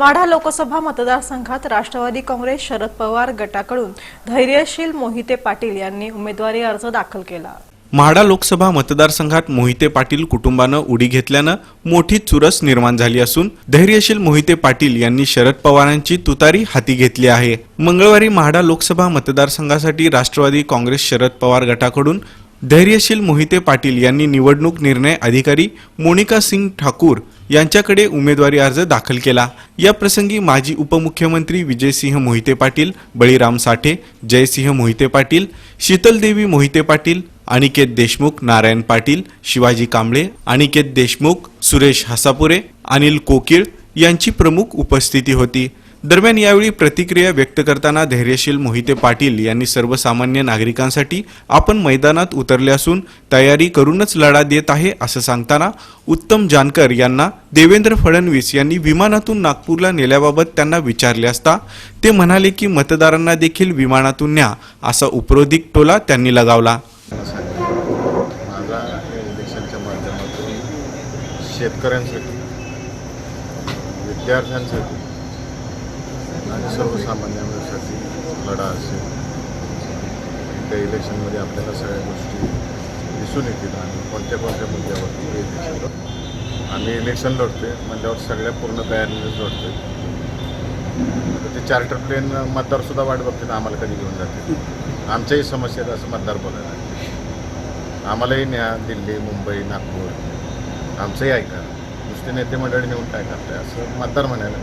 माढा लोकसभा मतदारसंघात राष्ट्रवादी काँग्रेस शरद पवार गटाकडून धैर्यशील मोहिते पाटील यांनी उमेदवारी अर्ज दाखल केला. म्हाडा लोकसभा मतदारसंघात मोहिते पाटील कुटुंबानं उडी घेतल्यानं मोठी चुरस निर्माण झाली असून धैर्यशील मोहिते पाटील यांनी शरद पवारांची तुतारी हाती घेतली आहे. मंगळवारी म्हाडा लोकसभा मतदारसंघासाठी राष्ट्रवादी काँग्रेस शरद पवार गटाकडून धैर्यशील मोहिते पाटील यांनी निवडणूक निर्णय अधिकारी मोनिका सिंग ठाकूर यांच्याकडे उमेदवारी अर्ज दाखल केला. या प्रसंगी माजी उपमुख्यमंत्री विजयसिंह मोहिते पाटील बळीराम साठे जयसिंह मोहिते पाटील शीतलदेवी मोहिते पाटील अनिकेत देशमुख नारायण पाटील शिवाजी कांबळे अनिकेत देशमुख सुरेश हसापुरे अनिल कोकिळ यांची प्रमुख उपस्थिती होती. दरम्यान यावेळी प्रतिक्रिया व्यक्त करताना धैर्यशील मोहिते पाटील यांनी सर्वसामान्य नागरिकांसाठी आपण मैदानात उतरले असून तयारी करूनच लढा देत आहे असं सांगताना उत्तम जानकर यांना देवेंद्र फडणवीस यांनी विमानातून नागपूरला नेल्याबाबत त्यांना विचारले असता ते म्हणाले की मतदारांना देखील विमानातून न्या असा उपरोधिक टोला त्यांनी लगावला. शेतकऱ्यांसाठी विद्यार्थ्यांसाठी आणि सर्वसामान्यांसाठी लढा असेल. त्या इलेक्शनमध्ये आपल्याला सगळ्या गोष्टी दिसून येतील आणि कोणत्या कोणत्या मुद्द्यावरती हे इलेक्शन आम्ही इलेक्शन लढतोय म्हणल्यावर सगळ्या पूर्ण तयारीनेच लढतोय. ते चार्टर प्लेन मतदारसुद्धा वाट बघतील आम्हाला कधी घेऊन जातील. आमच्याही समस्या आहेत असं मतदार बोलायला आम्हालाही न्या दिल्ली मुंबई नागपूर आमचंही ऐका. नुसते नेते मंडळी नेऊन काय करताय असं मतदार म्हणायला